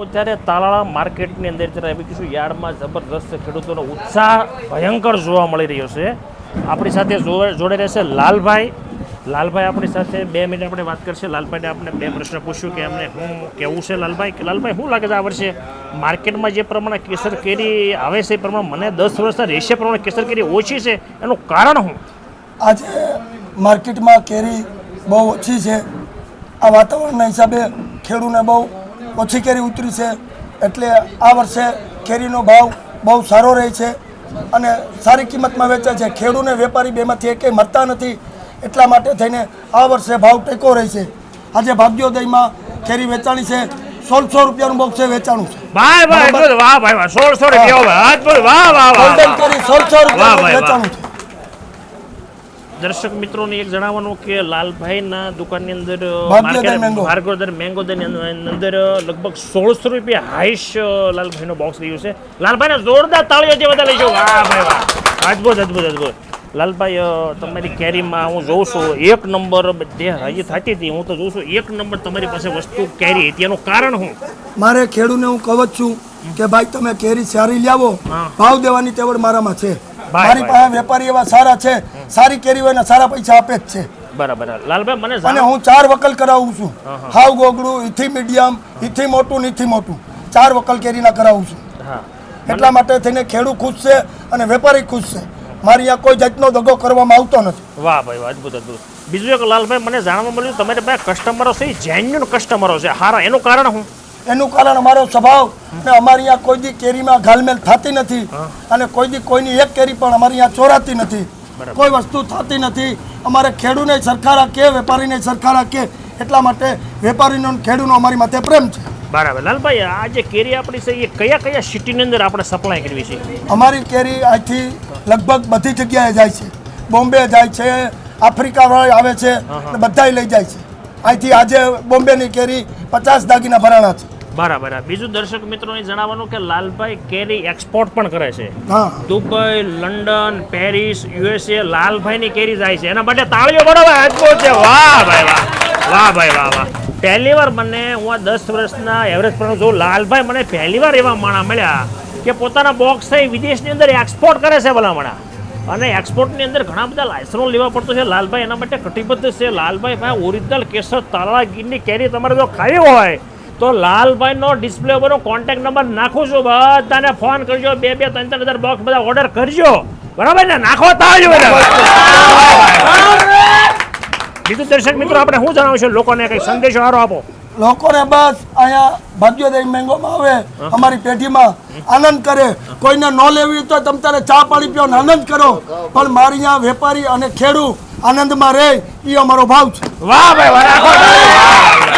હું જ્યારે તાલાળા માર્કેટની અંદર જ્યારે આવી છું, યાર્ડમાં જબરદસ્ત ખેડૂતોનો ઉત્સાહ ભયંકર જોવા મળી રહ્યો છે. આપણી સાથે જોડે રહેશે લાલભાઈ. લાલભાઈ આપણી સાથે બે મિનિટ આપણે વાત કરશે. લાલભાઈને આપણે બે પ્રશ્ન પૂછ્યું કે એમને શું કેવું છે લાલભાઈ? કે લાલભાઈ, શું લાગે છે આ વર્ષે માર્કેટમાં જે પ્રમાણે કેસર કેરી આવે છે, એ પ્રમાણે મને દસ વર્ષના રેશિયા પ્રમાણે કેસર કેરી ઓછી છે, એનું કારણ શું? આજે માર્કેટમાં કેરી બહુ ઓછી છે. આ વાતાવરણના હિસાબે ખેડૂને બહુ ઓછી કેરી ઉતરી છે. એટલે આ વર્ષે કેરીનો ભાવ બહુ સારો રહે છે અને સારી કિંમતમાં વેચાય છે. ખેડૂને વેપારી બેમાંથી એકે મરતા નથી. એટલા માટે થઈને આ વર્ષે ભાવ ટેકો રહે છે. આજે ભાગ્યોદયમાં કેરી વેચાણી છે. સોળસો રૂપિયાનું બોક્સ વેચાણું છે. ભાઈ ભાઈ વાહ ભાઈ વાહ સોળસો રૂપિયા. વાહ વાહ વાહ સોળસો વાહ. વેચાણું છે. દર્શક મિત્રોને એક જણાવવાનું કે લાલભાઈના દુકાનની અંદર. ભાર્ગવદર મેંગોદરની અંદર લગભગ સોળસો રૂપિયા હાઈશ લાલભાઈનો બોક્સ રહ્યું છે. લાલભાઈને જોરદાર તાળીઓ જે બધા લઈશું વાહ ભાઈ વાહ. અદભુત અદભુત અદભુત. લાલભાઈ તમારી કેરીમાં હું જોઉં છું એક નંબર જે હજી થતી હતી. હું તો જોઉં છું એક નંબર તમારી પાસે વસ્તુ કેરી હતી. એનું કારણ શું? મારે ખેડૂને હું કહું છું કે ભાઈ તમે કેરી સારી લાવો હા. ભાવ દેવાની તેવડ મારામાં છે. મારી પાસે વેપારી એવા સારા છે સારી કેરી હોય ને સારા પૈસા આપે જ છે. બરાબર. લાલભાઈ મને અને હું ચાર વકલ કરાવું છું. હાવ ગોગડું મીડિયમ ઈથી મોટું નીથી મોટું. ચાર વકલ કેરીના કરાવું છું. એટલા માટે થઈને ખેડૂત ખુશ છે અને વેપારી ખુશ છે. મારી અહીંયા કોઈ જાતનો દગો કરવામાં આવતો નથી. વાહ ભાઈ વાહ અદ્ભુત અદ્ભુત. બીજું એક લાલભાઈ મને જાણવા મળ્યું તમારી પાસે કસ્ટમરો છે જેન્યુન કસ્ટમરો છે. હારા એનું કારણ શું? એનું કારણ અમારો સ્વભાવ ને અમારી અહીંયા કોઈ દી કેરીમાં ઘાલમેલ થતી નથી અને કોઈ દી કોઈની એક કેરી પણ અમારી અહીંયા ચોરાતી નથી. કોઈ વસ્તુ થતી નથી. અમારે ખેડૂને સરખારા કે વેપારીને સરખારા કે એટલા માટે વેપારીનો અને ખેડૂનો અમારી માથે પ્રેમ છે. બરાબર. લાલભાઈ આ જે કેરી આપણી છે એ કયા કયા સિટીની અંદર આપણે સપ્લાય કરવી છે? અમારી કેરી અહીંથી લગભગ બધી જગ્યાએ જાય છે. બોમ્બે જાય છે આફ્રિકા વાળા આવે છે બધા બધાય લઈ જાય છે. અહીંથી આજે બોમ્બેની કેરી પચાસ દાગીના ભરાણા છે. બરાબર બીજું દર્શક મિત્રોને જણાવવાનું કે લાલભાઈ કેરી એક્સપોર્ટ પણ કરે છે. હા. દુબઈ લંડન પેરિસ યુએસએ લાલભાઈની કેરી જાય છે. એના માટે તાળીઓ બરાબર અદ્ભુત છે. વાહ ભાઈ વાહ. વાહ ભાઈ વાહ વાહ. પહેલી વાર મને હું આ દસ વર્ષના એવરેજ પર જોઉં લાલભાઈ મને પહેલી વાર એવા માણા મળ્યા કે પોતાના બોક્સ થઈ વિદેશની અંદર એક્સપોર્ટ કરે છે ભલામણા. અને એક્સપોર્ટની અંદર ઘણા બધા લાયસન્સો લેવા પડતો છે. લાલભાઈ એના માટે કટિબદ્ધ છે. લાલભાઈ ભાઈ ઓરિજિનલ કેસર તાળા ગીરની કેરી તમારે જો ખાવી હોય તો લાલભાઈનો ડિસ્પ્લે ઉપરનો કોન્ટેક્ટ નંબર નાખું છું બધાને ફોન કરજો બે બે ત્રણ ત્રણ હજાર બોક્સ બધા ઓર્ડર કરજો. બરાબર ને? નાખો તાજ બીજું દર્શક મિત્રો આપણે શું જણાવશું? લોકોને કંઈક સંદેશો સારો આપો. લોકોને બસ અહીંયા ભાગ્યોદય મેંગોમાં આવે અમારી પેઢીમાં આનંદ કરે. કોઈને ન લેવી તો તમે તારે ચા પાણી પીઓ આનંદ કરો. પણ મારી અહીંયા વેપારી અને ખેડૂત આનંદમાં રહે એ અમારો ભાવ છે. વાહ ભાઈ. વાહ,